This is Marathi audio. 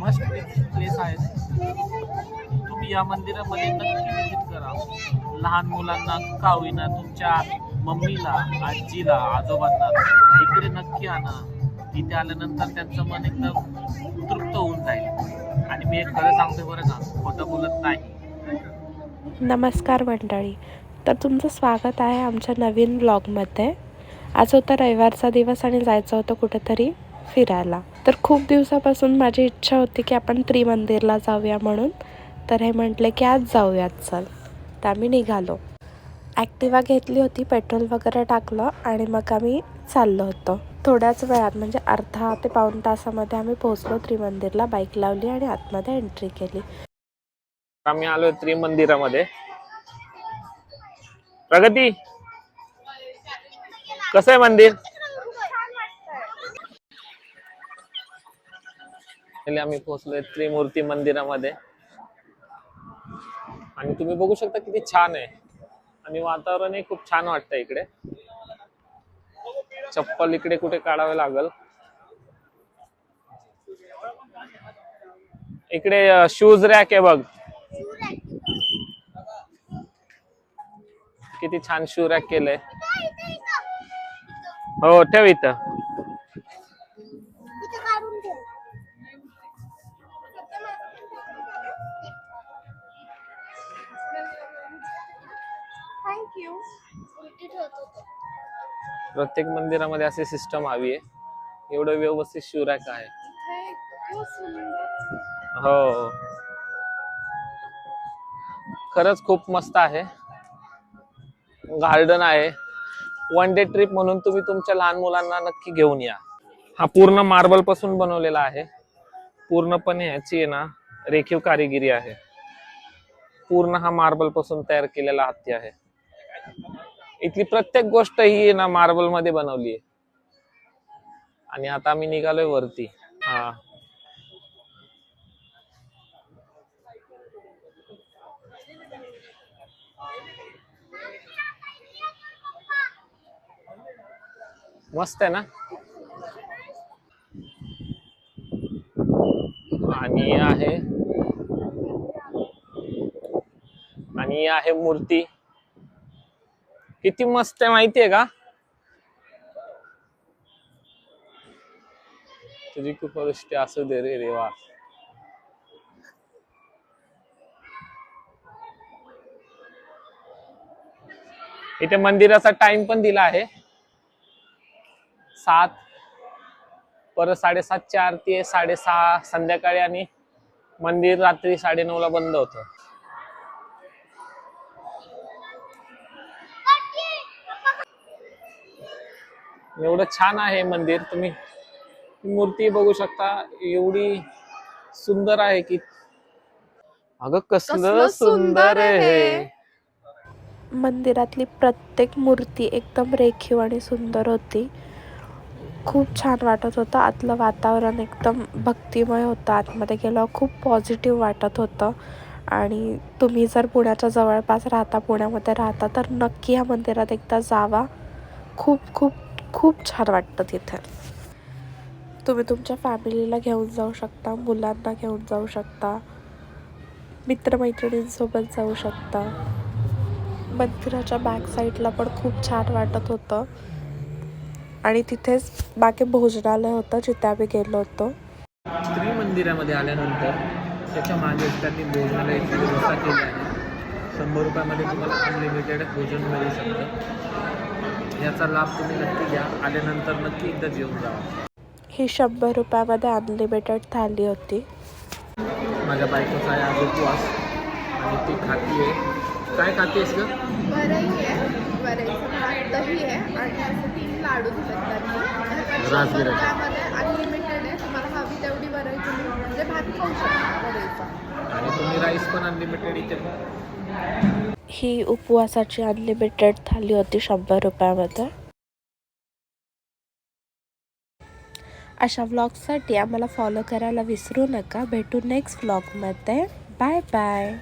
मस्ट प्लेस आहे. तुम्ही या मंदिरामध्ये नक्की विजिट करा. लहान मुलांना का होईना तुमच्या मम्मीला आजीला आजोबांना इकडे नक्की आणा. इथे आल्यानंतर त्यांचं मन एकदम तृप्त होऊन जाईल. आणि मी एक खरं सांगतो बरं का खोटं बोलत नाही. नमस्कार मंडळी. तर तुमचं स्वागत आहे आमच्या नवीन ब्लॉगमध्ये आज होता रविवारचा दिवस आणि जायचं होतं कुठेतरी फिरायला. तर खूप दिवसापासून माझी इच्छा होती की आपण त्रिमंदिरला जाऊया म्हणून. तर हे म्हटले की आज जाऊयात चल. तर आम्ही निघालो. ॲक्टिवा घेतली होती पेट्रोल वगैरे टाकलं आणि मग आम्ही चाललो होतो. थोड्याच वेळात म्हणजे अर्धा ते पाऊण तासामध्ये आम्ही पोहोचलो त्रिमंदिरला बाईक लावली आणि आतमध्ये एंट्री केली. आम्ही आलो त्रिमंदिरामध्ये. प्रगती! कसं आहे मंदिर? आम्ही पोहोचलोय त्रिमूर्ती मंदिरामध्ये. आणि तुम्ही बघू शकता किती छान आहे. आणि वातावरणही खूप छान वाटतं इकडे. चप्पल इकडे कुठे काढावे लागल. इकडे शूज रॅक आहे बघ. किती छान शू रॅक केलंय. हो ठेव इथं. प्रत्येक मंदिरामध्ये अशी सिस्टम हवी आहे. एवढं व्यवस्थित शू रॅक आहे हो. खरंच खूप मस्त आहे. गार्डन आहे. वन डे ट्रिप म्हणून तुम्ही तुमच्या लहान मुलांना नक्की घेऊन या. हा पूर्ण मार्बलपासून बनवलेला आहे. पूर्णपणे ह्याची आहे ना रेखीव कारिगिरी आहे. पूर्ण हा मार्बलपासून तयार केलेला हत्ती आहे. इथली प्रत्येक गोष्ट ही ना मार्बलमध्ये बनवली आहे. आणि आता आम्ही निघालोय वरती. हा. मस्त आहे ना? आणि आहे आणि आहे मूर्ती. किती मस्त आहे माहितीये का? तुझी खूप दृष्टी असू दे रे रेवा इथे मंदिराचा टाइम पण दिला आहे. सात परत साडेसातची आरती आहे साडेसहा संध्याकाळी आणि मंदिर रात्री साडेनऊ ला बंद होतं. एवढं छान आहे मंदिर. तुम्ही ही मूर्ती बघू शकता. एवढी सुंदर आहे की अगं कसलं सुंदर आहे. मंदिरातली प्रत्येक मूर्ती एकदम रेखीव आणि सुंदर होती. खूप छान वाटत होतं. आतलं वातावरण एकदम भक्तिमय होतं. आतमध्ये गेल्यावर खूप पॉझिटिव्ह वाटत होतं. आणि तुम्ही जर पुण्याच्या जवळपास राहता पुण्यामध्ये राहता तर नक्की या मंदिरात एकदा जावा. खूप खूप खूप छान वाटतं तिथे. तुम्ही तुमच्या फॅमिलीला घेऊन जाऊ शकता मुलांना घेऊन जाऊ शकता मित्रमैत्रिणींसोबत जाऊ शकता. मंदिराच्या बॅक साईडला पण खूप छान वाटत होतं. आणि तिथेच बाकी भोजनालय होतं जिथे आम्ही गेलो होतो. श्री मंदिरामध्ये आल्यानंतर त्याच्यामागे त्यांनी भोजनालयाची व्यवस्था केली. आहे शंभर रुपयामध्ये तुम्हाला अनलिमिटेड भोजन मिळू शकतं. याचा लाभ तुम्ही नक्की घ्या. आल्यानंतर नक्की एकदा जेवून जावा ही शंभर रुपयामध्ये अनलिमिटेड थाली होती. माझ्या बायकोचा आहे आज उपवास आणि ती खाती आहे. काय खातेस ग? वरई आहे. वरईचं भात दही आहे. आणि असं तीन लाडू दिलेत त्यांनी. राजगिरा. त्यामध्ये अनलिमिटेड आहे. तुम्हाला हवी तेवढी वरई तुम्ही म्हणजे भात खाऊ शकता वरईचा. आणि तुम्ही राईस पण अनलिमिटेड इथे. ही उपवासाची अनलिमिटेड थाली होती शंभर रुपयामध्ये. अशा व्लॉगसाठी आम्हाला फॉलो करायला विसरू नका. भेटू नेक्स्ट व्लॉगमध्ये बाय बाय